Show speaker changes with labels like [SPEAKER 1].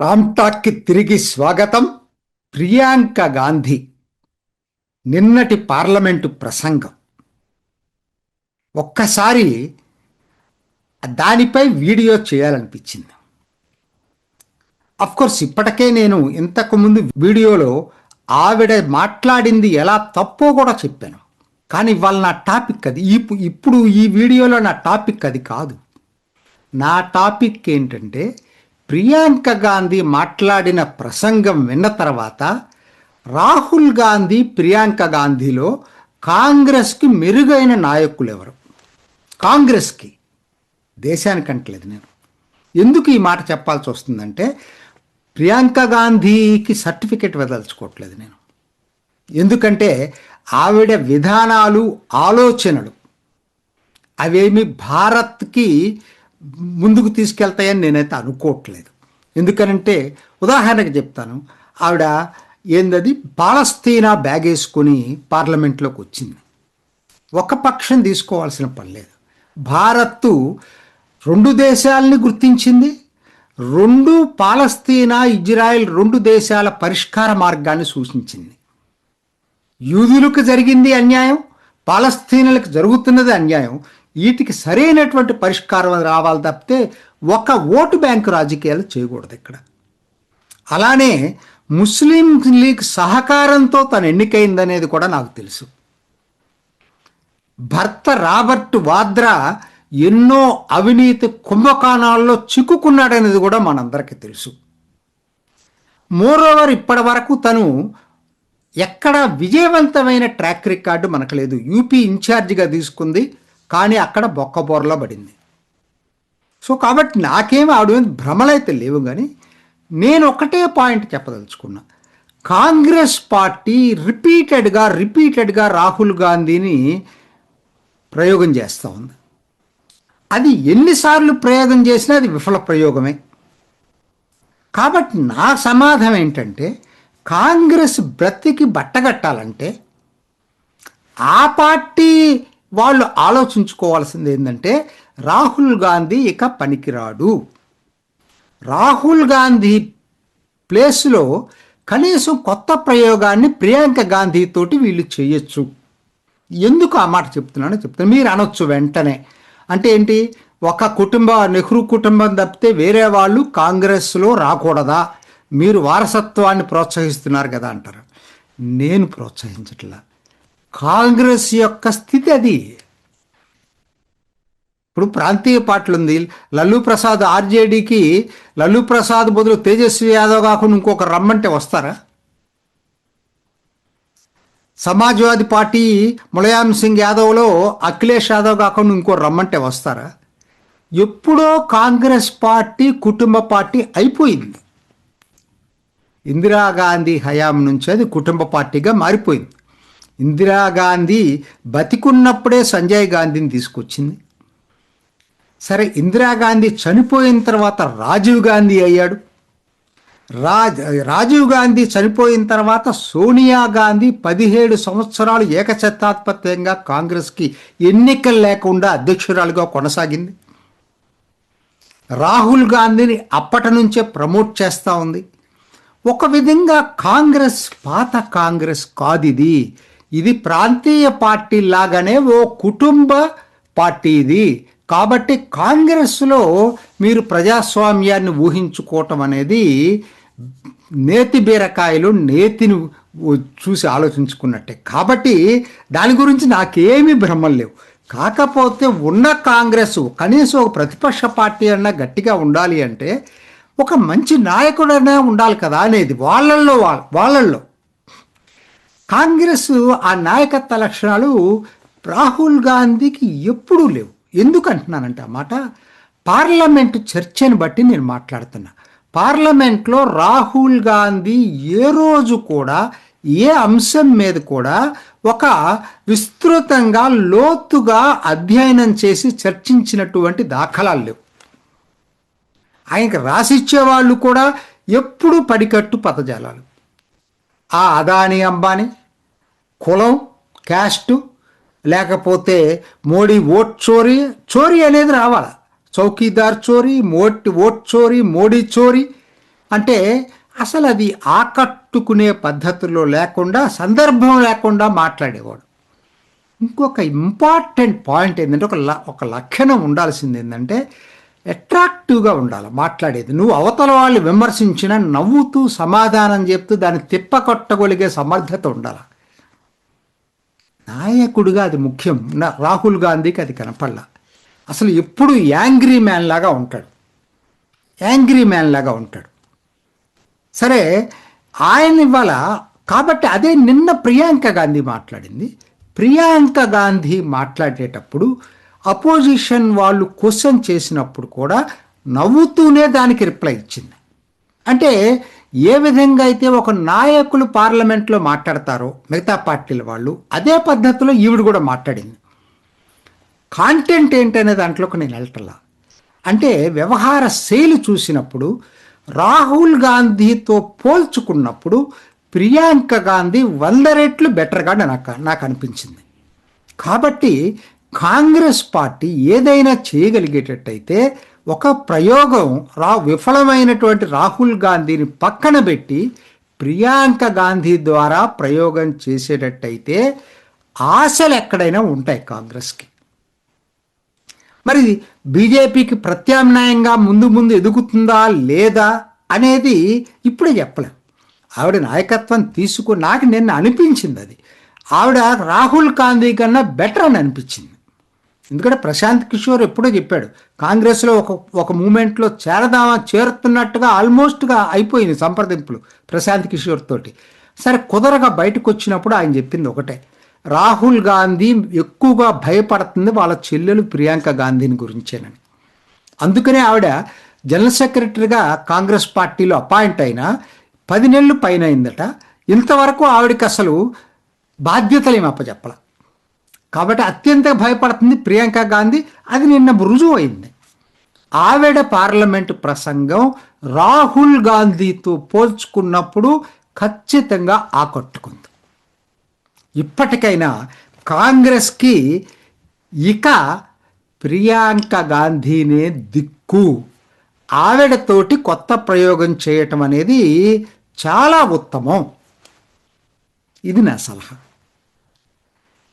[SPEAKER 1] రామ్టాక్కి తిరిగి స్వాగతం ప్రియాంక గాంధీ. నిన్నటి పార్లమెంటు ప్రసంగం. ఒక్కసారి దానిపై వీడియో చేయాలనిపించింది. కోర్స్ ఇప్పటికే నేను ఇంతకుముందు వీడియోలో ఆవిడ మాట్లాడింది ఎలా తప్పో కూడా చెప్పాను. కానీ ఇవాళ నా టాపిక్ అది. ఇప్పుడు ఈ వీడియోలో నా టాపిక్ అది కాదు. నా టాపిక్ ఏంటంటే ప్రియాంక గాంధీ మాట్లాడిన ప్రసంగం విన్న తర్వాత రాహుల్ గాంధీ ప్రియాంక గాంధీలో కాంగ్రెస్కి మెరుగైన నాయకులు ఎవరు కాంగ్రెస్కి. దేశానికి అంటలేదు నేను. ఎందుకు ఈ మాట చెప్పాల్సి వస్తుందంటే ప్రియాంక గాంధీకి సర్టిఫికెట్ వదలుచుకోవట్లేదు నేను. ఎందుకంటే ఆవిడ విధానాలు ఆలోచనలు అవేమి భారత్కి ముందుకు తీసుకెళ్తాయని నేనైతే అనుకోవట్లేదు. ఎందుకనంటే ఉదాహరణకు చెప్తాను. ఆవిడ ఏందది? పాలస్తీనా బ్యాగ్ వేసుకొని పార్లమెంట్లోకి వచ్చింది. ఒక పక్షం తీసుకోవాల్సిన పని లేదు. భారత్ రెండు దేశాలని గుర్తించింది. రెండు పాలస్తీనా ఇజ్రాయెల్ రెండు దేశాల పరిష్కార మార్గాన్ని సూచించింది. యూదులకు జరిగింది అన్యాయం పాలస్తీనులకు జరుగుతున్నది అన్యాయం వీటికి సరైనటువంటి పరిష్కారం రావాలి తప్పితే ఒక ఓటు బ్యాంకు రాజకీయాలు చేయకూడదు ఇక్కడ. అలానే ముస్లిం లీగ్ సహకారంతో తను ఎన్నికైందనేది కూడా నాకు తెలుసు. భర్త రాబర్ట్ వాద్రా ఎన్నో అవినీతి కుంభకోణాల్లో చిక్కుకున్నాడనేది కూడా మనందరికీ తెలుసు. మోరోవర్ ఇప్పటి వరకు తను ఎక్కడా విజయవంతమైన ట్రాక్ రికార్డు మనకు లేదు. యూపీ ఇన్ఛార్జిగా తీసుకుంది. కానీ అక్కడ బొక్క బొక్కబోర్లో పడింది. సో కాబట్టి నాకేమి ఆవిడ మీద భ్రమలైతే లేవు కానీ నేను ఒకటే పాయింట్ చెప్పదలుచుకున్నా. కాంగ్రెస్ పార్టీ రిపీటెడ్గా రిపీటెడ్గా రాహుల్ గాంధీని ప్రయోగం చేస్తూ ఉంది. అది ఎన్నిసార్లు ప్రయోగం చేసినా అది విఫల ప్రయోగమే. కాబట్టి నా సమాధానం ఏంటంటే కాంగ్రెస్ బ్రతికి బట్టగట్టాలంటే ఆ పార్టీ వాళ్ళు ఆలోచించుకోవాల్సింది ఏంటంటే రాహుల్ గాంధీ ఇక పనికిరాడు. రాహుల్ గాంధీ ప్లేస్లో కనీసం కొత్త ప్రయోగాన్ని ప్రియాంక గాంధీ తోటి వీళ్ళు చేయొచ్చు. ఎందుకు ఆ మాట చెప్తున్నానో చెప్తాను. మీరు అనొచ్చు వెంటనే. అంటే ఏంటి? ఒక కుటుంబ నెహ్రూ కుటుంబం తప్పితే వేరే వాళ్ళు కాంగ్రెస్లో రాకూడదా? మీరు వారసత్వాన్ని ప్రోత్సహిస్తున్నారు కదా అంటారు. నేను ప్రోత్సహించట్లా. కాంగ్రెస్ యొక్క స్థితి అది. ఇప్పుడు ప్రాంతీయ పార్టీలు ఉంది. లల్లు ప్రసాద్ ఆర్జేడీకి లల్లు ప్రసాద్ బదులు తేజస్వి యాదవ్ కాకుండా ఇంకొక రమ్మంటే వస్తారా? సమాజ్వాదీ పార్టీ ములయాం సింగ్ యాదవ్లో అఖిలేష్ యాదవ్ కాకుండా ఇంకో రమ్మంటే వస్తారా? ఎప్పుడో కాంగ్రెస్ పార్టీ కుటుంబ పార్టీ అయిపోయింది. ఇందిరాగాంధీ హయాం నుంచి అది కుటుంబ పార్టీగా మారిపోయింది. ఇందిరాగాంధీ బతికున్నప్పుడే సంజయ్ గాంధీని తీసుకొచ్చింది. సరే ఇందిరాగాంధీ చనిపోయిన తర్వాత రాజీవ్ గాంధీ అయ్యాడు. రాజ్ రాజీవ్ గాంధీ చనిపోయిన తర్వాత సోనియా గాంధీ పదిహేడు సంవత్సరాలు ఏకచత్తాత్పత్యంగా కాంగ్రెస్కి ఎన్నికలు లేకుండా అధ్యక్షురాలుగా కొనసాగింది. రాహుల్ గాంధీని అప్పటి నుంచే ప్రమోట్ చేస్తూ ఉంది. ఒక విధంగా కాంగ్రెస్ పాత కాంగ్రెస్ కాదు ఇది ప్రాంతీయ పార్టీ లాగానే ఓ కుటుంబ పార్టీ ఇది కాబట్టి కాంగ్రెస్లో మీరు ప్రజాస్వామ్యాన్ని ఊహించుకోవటం అనేది నేతి బీరకాయలు నేతిని చూసి ఆలోచించుకున్నట్టే. కాబట్టి దాని గురించి నాకేమీ భ్రమలు లేవు. కాకపోతే ఉన్న కాంగ్రెస్ కనీసం ఒక ప్రతిపక్ష పార్టీ అన్నా గట్టిగా ఉండాలి అంటే ఒక మంచి నాయకుడైనా ఉండాలి కదా అనేది వాళ్ళల్లో వాళ్ళల్లో. కాంగ్రెస్ ఆ నాయకత్వ లక్షణాలు రాహుల్ గాంధీకి ఎప్పుడూ లేవు. ఎందుకు అంటున్నానంటే ఆ మాట? పార్లమెంటు చర్చని బట్టి నేను మాట్లాడుతున్నా. పార్లమెంట్లో రాహుల్ గాంధీ ఏ రోజు కూడా ఏ అంశం మీద కూడా ఒక విస్తృతంగా లోతుగా అధ్యయనం చేసి చర్చించినటువంటి దాఖలాలు లేవు. ఆయనకి రాసిచ్చే వాళ్ళు కూడా ఎప్పుడు పడికట్టు పదజాలాలు. ఆ అదాని అంబానీ కులం క్యాస్టు లేకపోతే మోడీ ఓట్ చోరీ చోరీ అనేది రావాలి. చౌకీదార్ చోరీ మోటి ఓట్ చోరీ మోడీ చోరీ అంటే అసలు అది ఆకట్టుకునే పద్ధతిలో లేకుండా సందర్భం లేకుండా మాట్లాడేవాడు. ఇంకొక ఇంపార్టెంట్ పాయింట్ ఏంటంటే ఒక ల- ఒక లక్షణం ఉండాల్సింది ఏంటంటే అట్రాక్టివ్గా ఉండాలి మాట్లాడేది. నువ్వు అవతల వాళ్ళు విమర్శించిన నవ్వుతూ సమాధానం చెప్తూ దాన్ని తిప్పకొట్టగలిగే సమర్థత ఉండాలి. నాయకుడిగా అది ముఖ్యం. నా- రాహుల్ గాంధీకి అది కనపడలా. అసలు ఎప్పుడు యాంగ్రీ మ్యాన్ లాగా ఉంటాడు. యాంగ్రీ మ్యాన్ లాగా ఉంటాడు. సరే ఆయన ఇవాళ కాబట్టి అదే నిన్న ప్రియాంక గాంధీ మాట్లాడింది. ప్రియాంక గాంధీ మాట్లాడేటప్పుడు అపోజిషన్ వాళ్ళు క్వశ్చన్ చేసినప్పుడు కూడా నవ్వుతూనే దానికి రిప్లై ఇచ్చింది. అంటే ఏ విధంగా అయితే ఒక నాయకులు పార్లమెంట్లో మాట్లాడతారో మిగతా పార్టీల వాళ్ళు అదే పద్ధతిలో ఈవిడ కూడా మాట్లాడింది. కాంటెంట్ ఏంటనే దాంట్లోకి నేను వెళ్ళటలా అంటే వ్యవహార శైలి చూసినప్పుడు రాహుల్ గాంధీతో పోల్చుకున్నప్పుడు ప్రియాంక గాంధీ వంద రెట్లు బెటర్గా నాకు నాకు అనిపించింది. కాబట్టి కాంగ్రెస్ పార్టీ ఏదైనా చేయగలిగేటట్టయితే ఒక ప్రయోగం రా విఫలమైనటువంటి రాహుల్ గాంధీని పక్కన పెట్టి ప్రియాంక గాంధీ ద్వారా ప్రయోగం చేసేటట్టయితే ఆశలు ఎక్కడైనా ఉంటాయి కాంగ్రెస్కి. మరి బీజేపీకి ప్రత్యామ్నాయంగా ముందు ముందు ఎదుగుతుందా లేదా అనేది ఇప్పుడే చెప్పలేం. ఆవిడ నాయకత్వం తీసుకు నాకు నిన్న అనిపించింది అది. ఆవిడ రాహుల్ గాంధీ కన్నా బెటర్ అని అనిపించింది. ఎందుకంటే ప్రశాంత్ కిషోర్ ఎప్పుడో చెప్పాడు కాంగ్రెస్లో ఒక ఒక మూమెంట్లో చేరదామా చేరుతున్నట్టుగా ఆల్మోస్ట్గా అయిపోయింది సంప్రదింపులు ప్రశాంత్ కిషోర్ తోటి. సరే కుదరగా బయటకు వచ్చినప్పుడు ఆయన చెప్పింది ఒకటే. రాహుల్ గాంధీ ఎక్కువగా భయపడుతుంది వాళ్ళ చెల్లెలు ప్రియాంక గాంధీని గురించేనని. అందుకనే ఆవిడ జనరల్ సెక్రటరీగా కాంగ్రెస్ పార్టీలో అపాయింట్ అయిన పది నెలలు పైన అయిందట. ఇంతవరకు ఆవిడకి అసలు బాధ్యతలు ఏమి కాబట్టి అత్యంత భయపడుతుంది ప్రియాంక గాంధీ. అది నిన్న రుజువు అయింది ఆవిడ పార్లమెంటు ప్రసంగం రాహుల్ గాంధీతో పోల్చుకున్నప్పుడు ఖచ్చితంగా ఆకట్టుకుంది. ఇప్పటికైనా కాంగ్రెస్కి ఇక ప్రియాంక గాంధీనే దిక్కు. ఆవిడతోటి కొత్త ప్రయోగం చేయటం అనేది చాలా ఉత్తమం. ఇది నా సలహా.